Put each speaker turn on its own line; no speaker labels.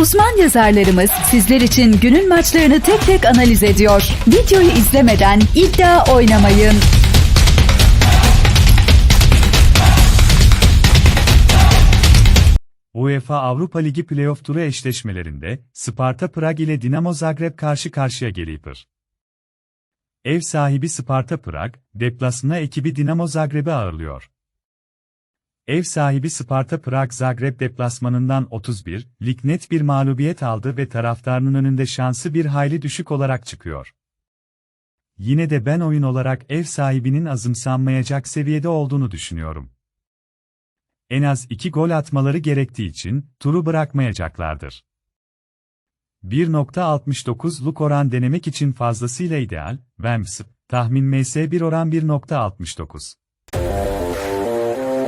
Uzman yazarlarımız sizler için günün maçlarını tek tek analiz ediyor. Videoyu izlemeden iddia oynamayın.
UEFA Avrupa Ligi playoff turu eşleşmelerinde Sparta Prag ile Dinamo Zagreb karşı karşıya geliyor. Ev sahibi Sparta Prag, deplasına ekibi Dinamo Zagreb'i ağırlıyor. Ev sahibi Sparta Prag Zagreb deplasmanından 31, lig net bir mağlubiyet aldı ve taraftarının önünde şansı bir hayli düşük olarak çıkıyor. Yine de ben oyun olarak ev sahibinin azımsanmayacak seviyede olduğunu düşünüyorum en az 2 gol atmaları gerektiği için turu bırakmayacaklardır. 1.69'luk oran denemek için fazlasıyla ideal, Wemps, tahmin MS1 oran 1.69.